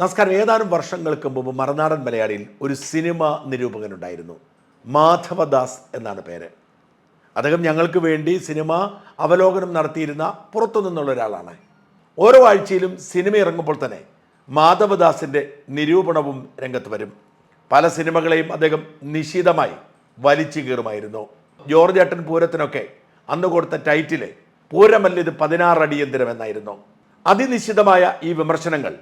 നമസ്കാരം. ഏതാനും വർഷങ്ങൾക്ക് മുമ്പ് മറുനാടൻ മലയാളിയിൽ ഒരു സിനിമ നിരൂപകനുണ്ടായിരുന്നു. മാധവദാസ് എന്നാണ് പേര്. അദ്ദേഹം ഞങ്ങൾക്ക് വേണ്ടി സിനിമ അവലോകനം നടത്തിയിരുന്ന പുറത്തു നിന്നുള്ള ഒരാളാണ്. ഓരോ ആഴ്ചയിലും സിനിമ ഇറങ്ങുമ്പോൾ തന്നെ മാധവദാസിന്റെ നിരൂപണവും രംഗത്ത് വരും. പല സിനിമകളെയും അദ്ദേഹം നിശിതമായി വലിച്ചു കീറുമായിരുന്നു. ജോർജ് ഏട്ടൻ പൂരത്തിനൊക്കെ അന്ന് കൊടുത്ത ടൈറ്റിൽ പൂരമല്ലിത് പതിനാറടിയന്തിരം എന്നായിരുന്നു. അതിനിശ്ചിതമായ ഈ വിമർശനങ്ങൾ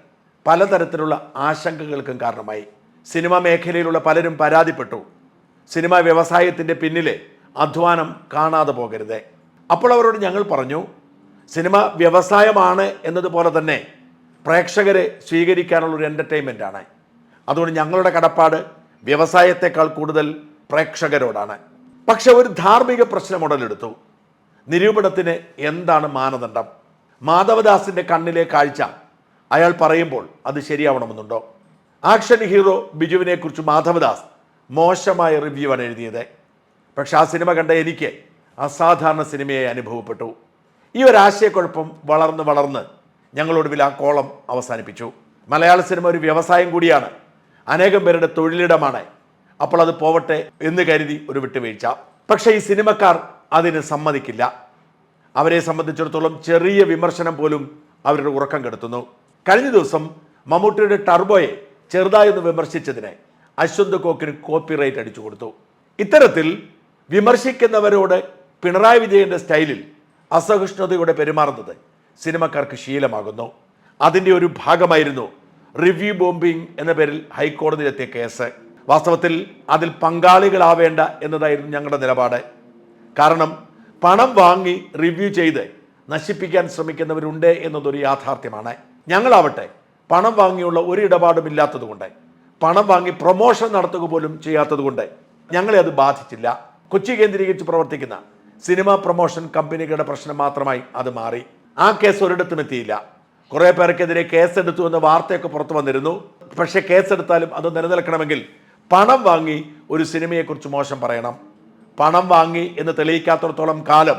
പലതരത്തിലുള്ള ആശങ്കകൾക്കും കാരണമായി. സിനിമാ മേഖലയിലുള്ള പലരും പരാതിപ്പെട്ടു. സിനിമാ വ്യവസായത്തിന്റെ പിന്നിലെ അധ്വാനം കാണാതെ പോകരുത്. അപ്പോൾ അവരോട് ഞങ്ങൾ പറഞ്ഞു സിനിമ വ്യവസായമാണ് എന്നതുപോലെ തന്നെ പ്രേക്ഷകരെ സ്വീകരിക്കാനുള്ള ഒരു എന്റർടൈൻമെന്റ് ആണ്. അതുകൊണ്ട് ഞങ്ങളുടെ കടപ്പാട് വ്യവസായത്തെക്കാൾ കൂടുതൽ പ്രേക്ഷകരോടാണ്. പക്ഷെ ഒരു ധാർമ്മിക പ്രശ്നം ഉടലെടുത്തു. നിരൂപണത്തിന് എന്താണ് മാനദണ്ഡം? മാധവദാസിന്റെ കണ്ണിലെ കാഴ്ച അയാൾ പറയുമ്പോൾ അത് ശരിയാവണമെന്നുണ്ടോ? ആക്ഷൻ ഹീറോ ബിജുവിനെ കുറിച്ച് മാധവദാസ് മോശമായ റിവ്യൂ ആണ് എഴുതിയത്. പക്ഷെ ആ സിനിമ കണ്ട എനിക്ക് അസാധാരണ സിനിമയെ അനുഭവപ്പെട്ടു. ഈ ഒരു ആശയക്കുഴപ്പം വളർന്ന് വളർന്ന് ഞങ്ങളൊടുവിൽ ആ കോളം അവസാനിപ്പിച്ചു. മലയാള സിനിമ ഒരു വ്യവസായം കൂടിയാണ്. അനേകം പേരുടെ തൊഴിലിടമാണ്. അപ്പോൾ അത് പോവട്ടെ എന്ന് കരുതി ഒരു വിട്ടുവീഴ്ച. പക്ഷേ ഈ സിനിമക്കാർ അതിന് സമ്മതിക്കില്ല. അവരെ സംബന്ധിച്ചിടത്തോളം ചെറിയ വിമർശനം പോലും അവരുടെ ഉറക്കം കെടുത്തുന്നു. കഴിഞ്ഞ ദിവസം മമ്മൂട്ടിയുടെ ടർബോയെ ചെറുതായൊന്ന് വിമർശിച്ചതിന് അശ്വന്ത് കോക്കിന് കോപ്പിറൈറ്റ് അടിച്ചു കൊടുത്തു. ഇത്തരത്തിൽ വിമർശിക്കുന്നവരോട് പിണറായി വിജയന്റെ സ്റ്റൈലിൽ അസഹിഷ്ണുതയോടെ പെരുമാറുന്നത് സിനിമക്കാർക്ക് ശീലമാകുന്നു. അതിന്റെ ഒരു ഭാഗമായിരുന്നു റിവ്യൂ ബോംബിംഗ് എന്ന പേരിൽ ഹൈക്കോടതിയിലെത്തിയ കേസ്. വാസ്തവത്തിൽ അതിൽ പങ്കാളികളാവേണ്ട എന്നതായിരുന്നു ഞങ്ങളുടെ നിലപാട്. കാരണം പണം വാങ്ങി റിവ്യൂ ചെയ്ത് നശിപ്പിക്കാൻ ശ്രമിക്കുന്നവരുണ്ട് എന്നതൊരു യാഥാർത്ഥ്യമാണ്. ഞങ്ങളാവട്ടെ പണം വാങ്ങിയുള്ള ഒരു ഇടപാടും ഇല്ലാത്തതുകൊണ്ട് പണം വാങ്ങി പ്രൊമോഷൻ നടത്തുക പോലും ചെയ്യാത്തതുകൊണ്ട് ഞങ്ങളെ അത് ബാധിച്ചില്ല. കൊച്ചി കേന്ദ്രീകരിച്ച് പ്രവർത്തിക്കുന്ന സിനിമ പ്രൊമോഷൻ കമ്പനികളുടെ പ്രശ്നം മാത്രമായി അത് മാറി. ആ കേസ് ഒരിടത്തും എത്തിയില്ല. കുറേ പേർക്കെതിരെ കേസെടുത്തു എന്ന വാർത്തയൊക്കെ പുറത്തു വന്നിരുന്നു. പക്ഷേ കേസെടുത്താലും അത് നിലനിൽക്കണമെങ്കിൽ പണം വാങ്ങി ഒരു സിനിമയെക്കുറിച്ച് മോശം പറയണം. പണം വാങ്ങി എന്ന് തെളിയിക്കാത്തിടത്തോളം കാലം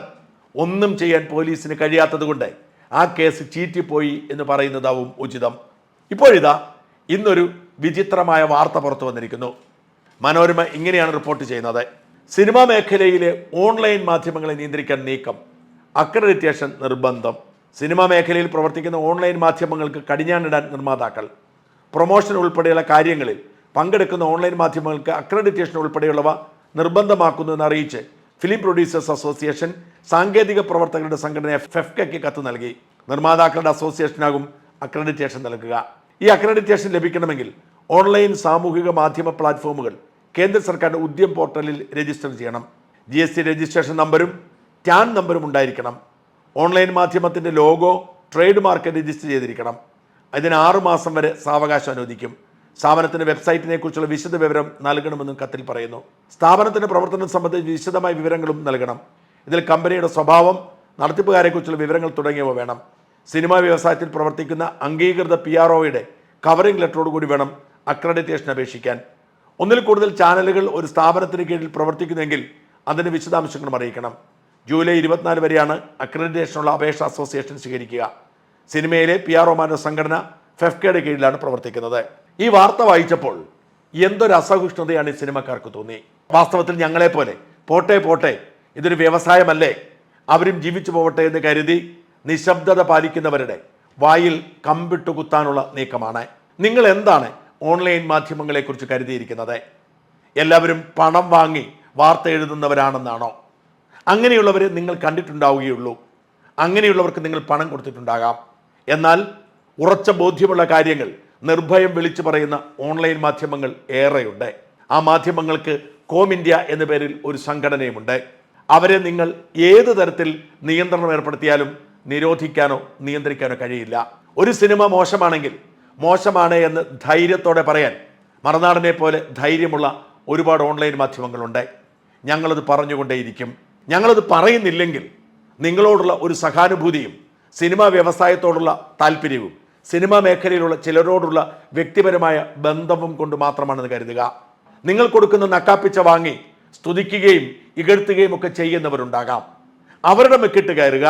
ഒന്നും ചെയ്യാൻ പോലീസിന് കഴിയാത്തതുകൊണ്ട് ആ കേസ് ചീറ്റിപ്പോയി എന്ന് പറയുന്നതാവും ഉചിതം. ഇപ്പോഴിതാ ഇന്നൊരു വിചിത്രമായ വാർത്ത പുറത്തു വന്നിരിക്കുന്നു. മനോരമ ഇങ്ങനെയാണ് റിപ്പോർട്ട് ചെയ്യുന്നത്. സിനിമാ മേഖലയിലെ ഓൺലൈൻ മാധ്യമങ്ങളെ നിയന്ത്രിക്കാൻ നീക്കം. അക്രഡിറ്റേഷൻ നിർബന്ധം. സിനിമാ മേഖലയിൽ പ്രവർത്തിക്കുന്ന ഓൺലൈൻ മാധ്യമങ്ങൾക്ക് കടിഞ്ഞാണിടാൻ നിർമ്മാതാക്കൾ. പ്രൊമോഷൻ ഉൾപ്പെടെയുള്ള കാര്യങ്ങളിൽ പങ്കെടുക്കുന്ന ഓൺലൈൻ മാധ്യമങ്ങൾക്ക് അക്രഡിറ്റേഷൻ ഉൾപ്പെടെയുള്ളവ നിർബന്ധമാക്കുന്നു എന്ന് അറിയിച്ച് ഫിലിം പ്രൊഡ്യൂസേഴ്സ് അസോസിയേഷൻ സാങ്കേതിക പ്രവർത്തകരുടെ സംഘടന ഫെഫ്കയ്ക്ക് കത്ത് നൽകി. നിർമ്മാതാക്കളുടെ അസോസിയേഷനാകും അക്രഡിറ്റേഷൻ നൽകുക. ഈ അക്രഡിറ്റേഷൻ ലഭിക്കണമെങ്കിൽ ഓൺലൈൻ സാമൂഹിക മാധ്യമ പ്ലാറ്റ്ഫോമുകൾ കേന്ദ്ര സർക്കാരിന്റെ ഉദ്യം പോർട്ടലിൽ രജിസ്റ്റർ ചെയ്യണം. ജി എസ് ടി രജിസ്ട്രേഷൻ നമ്പരും ടാൻ നമ്പരും ഉണ്ടായിരിക്കണം. ഓൺലൈൻ മാധ്യമത്തിന്റെ ലോഗോ ട്രേഡ് മാർക്ക് രജിസ്റ്റർ ചെയ്തിരിക്കണം. അതിന് ആറുമാസം വരെ സാവകാശം അനുവദിക്കും. സ്ഥാപനത്തിന്റെ വെബ്സൈറ്റിനെ കുറിച്ചുള്ള വിശദ വിവരം നൽകണമെന്നും കത്തിൽ പറയുന്നു. സ്ഥാപനത്തിന്റെ പ്രവർത്തനം സംബന്ധിച്ച് വിശദമായ വിവരങ്ങളും നൽകണം. ഇതിൽ കമ്പനിയുടെ സ്വഭാവം നടത്തിപ്പുകാരെക്കുറിച്ചുള്ള വിവരങ്ങൾ തുടങ്ങിയവ വേണം. സിനിമാ വ്യവസായത്തിൽ പ്രവർത്തിക്കുന്ന അംഗീകൃത പി ആർ ഒയുടെ കവറിംഗ് ലെറ്ററോട് കൂടി വേണം അക്രഡിറ്റേഷൻ അപേക്ഷിക്കാൻ. ഒന്നിൽ കൂടുതൽ ചാനലുകൾ ഒരു സ്ഥാപനത്തിന് കീഴിൽ പ്രവർത്തിക്കുന്നെങ്കിൽ അതിന്റെ വിശദാംശങ്ങളും അറിയിക്കണം. ജൂലൈ ഇരുപത്തിനാല് വരെയാണ് അക്രഡിറ്റേഷനുള്ള അപേക്ഷ അസോസിയേഷൻ സ്വീകരിക്കുക. സിനിമയിലെ പി ആർ ഒമാരുടെ സംഘടന ഫെഫ്കയുടെ കീഴിലാണ് പ്രവർത്തിക്കുന്നത്. ഈ വാർത്ത വായിച്ചപ്പോൾ എന്തൊരു അസഹിഷ്ണുതയാണ് ഈ സിനിമക്കാർക്ക് തോന്നി. വാസ്തവത്തിൽ ഞങ്ങളെ പോലെ പോട്ടെ പോട്ടെ ഇതൊരു വ്യവസായമല്ലേ? അവരും ജീവിച്ചു പോവട്ടെ എന്ന് കരുതി നിശബ്ദത പാലിക്കുന്നവരുടെ വായിൽ കമ്പിട്ടു കുത്താനുള്ള നീക്കമാണ്. നിങ്ങൾ എന്താണ് ഓൺലൈൻ മാധ്യമങ്ങളെക്കുറിച്ച് കരുതിയിരിക്കുന്നത്? എല്ലാവരും പണം വാങ്ങി വാർത്ത എഴുതുന്നവരാണെന്നാണോ? അങ്ങനെയുള്ളവരെ നിങ്ങൾ കണ്ടിട്ടുണ്ടാവുകയുള്ളൂ. അങ്ങനെയുള്ളവർക്ക് നിങ്ങൾ പണം കൊടുത്തിട്ടുണ്ടാകാം. എന്നാൽ ഉറച്ച ബോധ്യമുള്ള കാര്യങ്ങൾ നിർഭയം വിളിച്ചു പറയുന്ന ഓൺലൈൻ മാധ്യമങ്ങൾ ഏറെയുണ്ട്. ആ മാധ്യമങ്ങൾക്ക് കോം ഇന്ത്യ എന്ന പേരിൽ ഒരു സംഘടനയുമുണ്ട്. അവരെ നിങ്ങൾ ഏത് തരത്തിൽ നിയന്ത്രണം ഏർപ്പെടുത്തിയാലും നിരോധിക്കാനോ നിയന്ത്രിക്കാനോ കഴിയില്ല. ഒരു സിനിമ മോശമാണെങ്കിൽ മോശമാണ് എന്ന് ധൈര്യത്തോടെ പറയാൻ മറുനാടിനെ പോലെ ധൈര്യമുള്ള ഒരുപാട് ഓൺലൈൻ മാധ്യമങ്ങളുണ്ട്. ഞങ്ങളത് പറഞ്ഞുകൊണ്ടേയിരിക്കും. ഞങ്ങളത് പറയുന്നില്ലെങ്കിൽ നിങ്ങളോടുള്ള ഒരു സഹാനുഭൂതിയും സിനിമാ വ്യവസായത്തോടുള്ള താല്പര്യവും സിനിമാ മേഖലയിലുള്ള ചിലരോടുള്ള വ്യക്തിപരമായ ബന്ധവും കൊണ്ട് മാത്രമാണെന്ന് കരുതുക. നിങ്ങൾ കൊടുക്കുന്ന നക്കാപ്പിച്ച വാങ്ങി സ്തുതിക്കുകയും ഇകഴ്ത്തുകയും ഒക്കെ ചെയ്യുന്നവരുണ്ടാകാം. അവരുടെ മെക്കിട്ട് കയറുക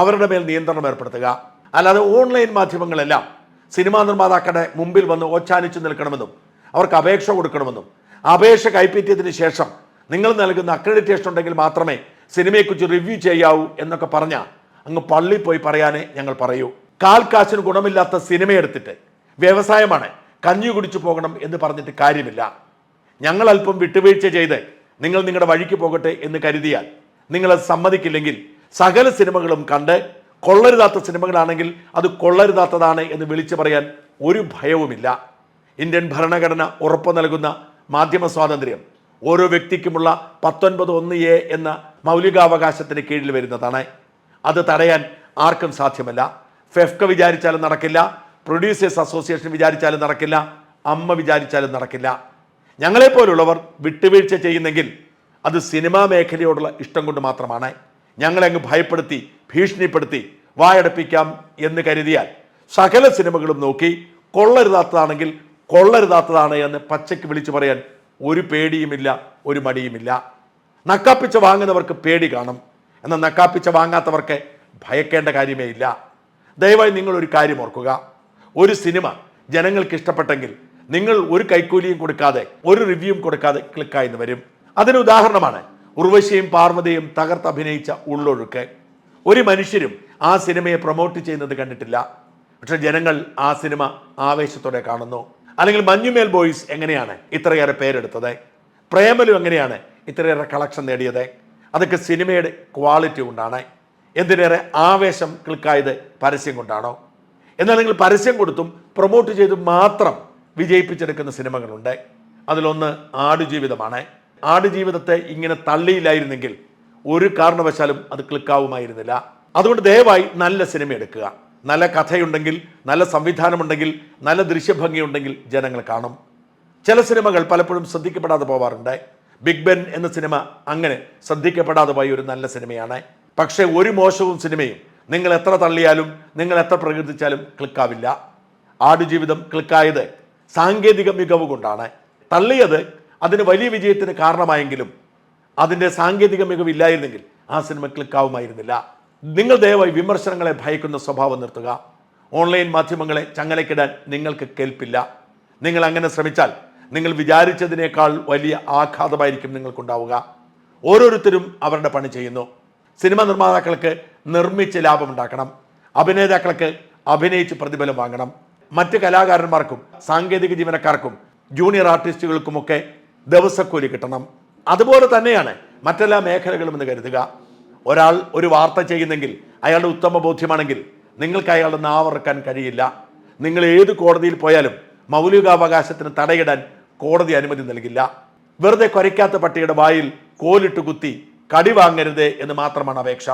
അവരുടെ മേൽ നിയന്ത്രണം ഏർപ്പെടുത്തുക. അല്ലാതെ ഓൺലൈൻ മാധ്യമങ്ങളെല്ലാം സിനിമാ നിർമ്മാതാക്കളുടെ മുമ്പിൽ വന്ന് ഓച്ചാനിച്ചു നിൽക്കണമെന്നും അവർക്ക് അപേക്ഷ കൊടുക്കണമെന്നും അപേക്ഷ കൈപ്പറ്റിയതിന് ശേഷം നിങ്ങൾ നൽകുന്ന അക്രഡിറ്റേഷൻ ഉണ്ടെങ്കിൽ മാത്രമേ സിനിമയെക്കുറിച്ച് റിവ്യൂ ചെയ്യാവൂ എന്നൊക്കെ പറഞ്ഞ അങ്ങ് പള്ളി പോയി പറയാനേ ഞങ്ങൾ പറയൂ. കാൽ കാശിന് ഗുണമില്ലാത്ത സിനിമ എടുത്തിട്ട് വ്യവസായമാണ് കഞ്ഞി കുടിച്ചു പോകണം എന്ന് പറഞ്ഞിട്ട് കാര്യമില്ല. ഞങ്ങൾ അല്പം വിട്ടുവീഴ്ച ചെയ്ത് നിങ്ങൾ നിങ്ങളുടെ വഴിക്ക് പോകട്ടെ എന്ന് കരുതിയാൽ നിങ്ങളത് സമ്മതിക്കില്ലെങ്കിൽ സകല സിനിമകളും കണ്ട് കൊള്ളരുതാത്ത സിനിമകളാണെങ്കിൽ അത് കൊള്ളരുതാത്തതാണ് എന്ന് വിളിച്ചു പറയാൻ ഒരു ഭയവുമില്ല. ഇന്ത്യൻ ഭരണഘടന ഉറപ്പു നൽകുന്ന മാധ്യമ സ്വാതന്ത്ര്യം ഓരോ വ്യക്തിക്കുമുള്ള പത്തൊൻപത് ഒന്ന് എ എന്ന മൗലികാവകാശത്തിന് കീഴിൽ വരുന്നതാണ്. അത് തടയാൻ ആർക്കും സാധ്യമല്ല. ഫെഫ്ക വിചാരിച്ചാലും നടക്കില്ല പ്രൊഡ്യൂസേഴ്സ് അസോസിയേഷൻ വിചാരിച്ചാലും നടക്കില്ല അമ്മ വിചാരിച്ചാലും നടക്കില്ല. ഞങ്ങളെപ്പോലുള്ളവർ വിട്ടുവീഴ്ച ചെയ്യുന്നെങ്കിൽ അത് സിനിമാ മേഖലയോടുള്ള ഇഷ്ടം കൊണ്ട് മാത്രമാണ്. ഞങ്ങളെ അങ്ങ് ഭയപ്പെടുത്തി ഭീഷണിപ്പെടുത്തി വായടപ്പിക്കാം എന്ന് കരുതിയാൽ സകല സിനിമകളും നോക്കി കൊള്ളരുതാത്തതാണെങ്കിൽ കൊള്ളരുതാത്തതാണ് എന്ന് പച്ചയ്ക്ക് വിളിച്ചു പറയാൻ ഒരു പേടിയുമില്ല ഒരു മടിയുമില്ല. നക്കാപ്പിച്ച വാങ്ങുന്നവർക്ക് പേടി കാണും. എന്നാൽ നക്കാപ്പിച്ച വാങ്ങാത്തവർക്ക് ഭയക്കേണ്ട കാര്യമേ ഇല്ല. ദയവായി നിങ്ങൾ ഒരു കാര്യം ഓർക്കുക. ഒരു സിനിമ ജനങ്ങൾക്ക് ഇഷ്ടപ്പെട്ടെങ്കിൽ നിങ്ങൾ ഒരു കൈക്കൂലിയും കൊടുക്കാതെ ഒരു റിവ്യൂവും കൊടുക്കാതെ ക്ലിക്കായെന്ന് വരും. അതിന് ഉദാഹരണമാണ് ഉർവശിയും പാർവതിയും തകർത്ത് അഭിനയിച്ച ഉള്ളൊഴുക്ക്. ഒരു മനുഷ്യരും ആ സിനിമയെ പ്രൊമോട്ട് ചെയ്യുന്നത് കണ്ടിട്ടില്ല. പക്ഷെ ജനങ്ങൾ ആ സിനിമ ആവേശത്തോടെ കാണുന്നു. അല്ലെങ്കിൽ മഞ്ഞുമേൽ ബോയ്സ് എങ്ങനെയാണ് ഇത്രയേറെ പേരെടുത്തത്? പ്രേമലു എങ്ങനെയാണ് ഇത്രയേറെ കളക്ഷൻ നേടിയത്? അതൊക്കെ സിനിമയുടെ ക്വാളിറ്റി കൊണ്ടാണ്. എന്തിനേറെ ആവേശം ക്ലിക്കായത് പരസ്യം കൊണ്ടാണോ? എന്നാൽ നിങ്ങൾ പരസ്യം കൊടുത്തും പ്രൊമോട്ട് ചെയ്തും മാത്രം വിജയിപ്പിച്ചെടുക്കുന്ന സിനിമകളുണ്ട്. അതിലൊന്ന് ആടുജീവിതമാണ്. ആടുജീവിതത്തെ ഇങ്ങനെ തള്ളിയില്ലായിരുന്നെങ്കിൽ ഒരു കാരണവശാലും അത് ക്ലിക്കാവുമായിരുന്നില്ല അതുകൊണ്ട് ദയവായി നല്ല സിനിമ എടുക്കുക. നല്ല കഥയുണ്ടെങ്കിൽ നല്ല സംവിധാനമുണ്ടെങ്കിൽ നല്ല ദൃശ്യഭംഗിയുണ്ടെങ്കിൽ ജനങ്ങൾ കാണും. ചില സിനിമകൾ പലപ്പോഴും ശ്രദ്ധിക്കപ്പെടാതെ പോവാറുണ്ട്. ബിഗ് ബെൻ എന്ന സിനിമ അങ്ങനെ ശ്രദ്ധിക്കപ്പെടാതെ പോയ ഒരു നല്ല സിനിമയാണ്. പക്ഷേ ഒരു മോശവും സിനിമയും നിങ്ങൾ എത്ര തള്ളിയാലും നിങ്ങൾ എത്ര പ്രകീർത്തിച്ചാലും ക്ലിക്കാവില്ല. ആടുജീവിതം ക്ലിക്കായത് സാങ്കേതിക മികവ് കൊണ്ടാണ്. തള്ളിയത് അതിന് വലിയ വിജയത്തിന് കാരണമായെങ്കിലും അതിന്റെ സാങ്കേതിക മികവില്ലായിരുന്നെങ്കിൽ ആ സിനിമ ക്ലിക്കാവുമായിരുന്നില്ല. നിങ്ങൾ ദയവായി വിമർശനങ്ങളെ ഭയക്കുന്ന സ്വഭാവം നിർത്തുക. ഓൺലൈൻ മാധ്യമങ്ങളെ ചങ്ങലക്കിടാൻ നിങ്ങൾക്ക് കേൾപ്പില്ല നിങ്ങൾ അങ്ങനെ ശ്രമിച്ചാൽ നിങ്ങൾ വിചാരിച്ചതിനേക്കാൾ വലിയ ആഘാതമായിരിക്കും നിങ്ങൾക്കുണ്ടാവുക. ഓരോരുത്തരും അവരുടെ പണി ചെയ്യുന്നു. സിനിമ നിർമ്മാതാക്കൾക്ക് നിർമ്മിച്ച് ലാഭമുണ്ടാക്കണം. അഭിനേതാക്കൾക്ക് അഭിനയിച്ച് പ്രതിഫലം വാങ്ങണം. മറ്റ് കലാകാരന്മാർക്കും സാങ്കേതിക ജീവനക്കാർക്കും ജൂനിയർ ആർട്ടിസ്റ്റുകൾക്കുമൊക്കെ ദിവസക്കൂലി കിട്ടണം. അതുപോലെ തന്നെയാണ് മറ്റെല്ലാ മേഖലകളും എന്ന് കരുതുക. ഒരാൾ ഒരു വാർത്ത ചെയ്യുന്നെങ്കിൽ അയാളുടെ ഉത്തമ ബോധ്യമാണെങ്കിൽ നിങ്ങൾക്ക് അയാളുടെ നാവറക്കാൻ കഴിയില്ല. നിങ്ങൾ ഏത് കോടതിയിൽ പോയാലും മൗലികാവകാശത്തിന് തടയിടാൻ കോടതി അനുമതി നൽകില്ല. വെറുതെ കുരയ്ക്കാത്ത പട്ടിയുടെ വായിൽ കോലിട്ട് കുത്തി കടി വാങ്ങരുത് എന്ന് മാത്രമാണ് അപേക്ഷ.